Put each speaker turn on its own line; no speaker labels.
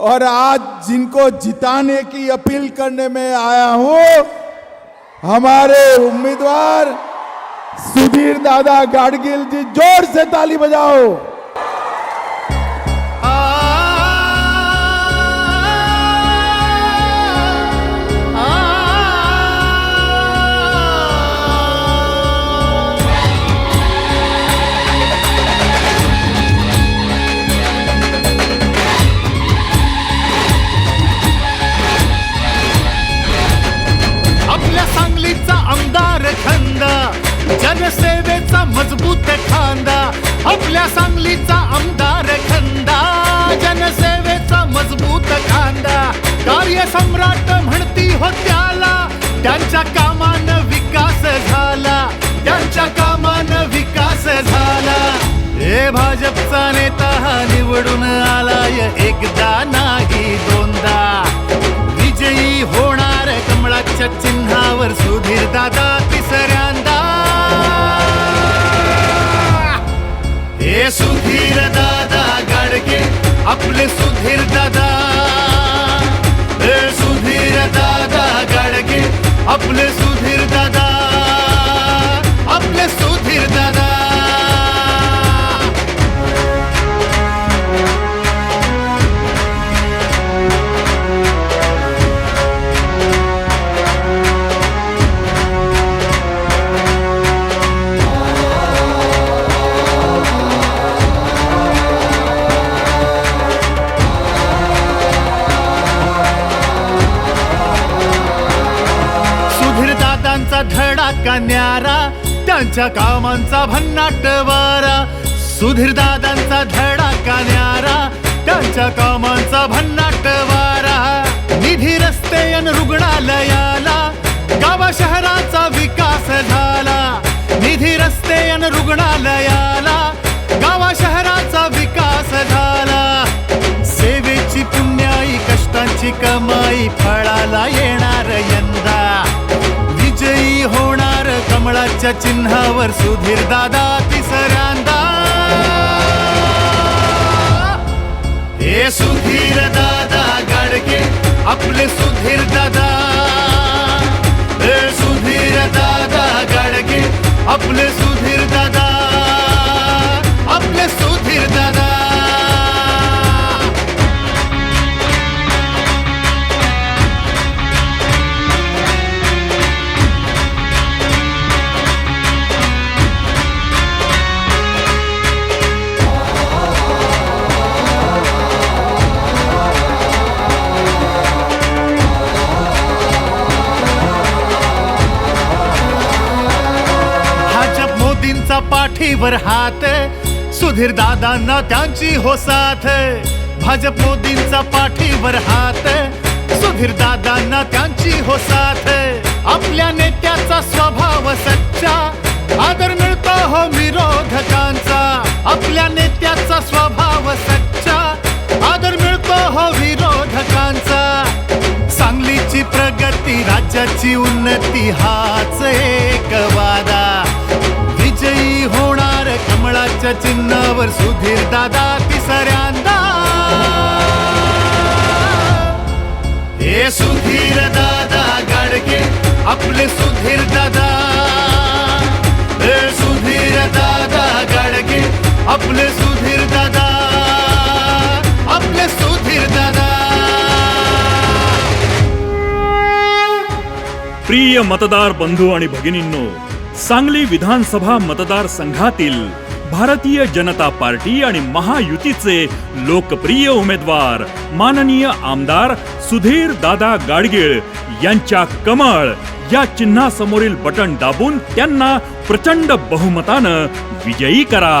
और आज जिनको जिताने की अपील करने में आया हूँ, हमारे उम्मीदवार सुधीर दादा गाडगिल जी, ज़ोर से ताली बजाओ।
त्यांच्या कामानं विकास झाला. त्यांच्या कामान विकास झाला. हे भाजपचा नेता हा निवडून आपले त्यांचा धडाका न्यारा त्यांच्या कामांचा भन्नाट वारा. सुधीर दादांचा धडाका न्यारा त्यांच्या कामांचा भन्नाट वारा. निधी रस्ते अन रुग्णालयाला गावा शहराचा विकास झाला. निधी रस्ते अन रुग्णालयाला गावा शहराचा विकास झाला. सेवेची पुण्याई कष्टांची कमाई फळाला येणार चिन्हावर सुधीर दादा तिसऱ्यांदा. हे सुधीर दादा गाडगे आपले सुधीर दादा. हे सुधीर दादा गाडगे आपले मोदींचा पाठीवर हात. सुधीर दादांना त्यांची हो साथ. भाजप मोदींचा पाठीवर हात. सुधीर दादांना त्यांची हो साथ. आपल्या नेत्याचा स्वभाव सच्चा. आदर मिळतो हो विरोधकांचा. आपल्या नेत्याचा स्वभाव सच्चा. आदर मिळतो हो विरोधकांचा. सांगलीची प्रगती राज्याची उन्नती हाच चिन्हावर सुधीर दादा तिसऱ्यांदा. हे सुधीर दादा गाडगे आपले सुधीर दादा. हे सुधीर दादा गाडगे आपले सुधीर दादा. आपले सुधीर दादा.
प्रिय मतदार बंधू आणि भगिनींनो सांगली विधानसभा मतदारसंघातील भारतीय जनता पार्टी आणि महायुतीचे लोकप्रिय उमेदवार माननीय आमदार सुधीर दादा गाडगीळ यांच्या कमळ या चिन्हासमोरील बटन दाबून त्यांना प्रचंड बहुमतानं विजयी करा.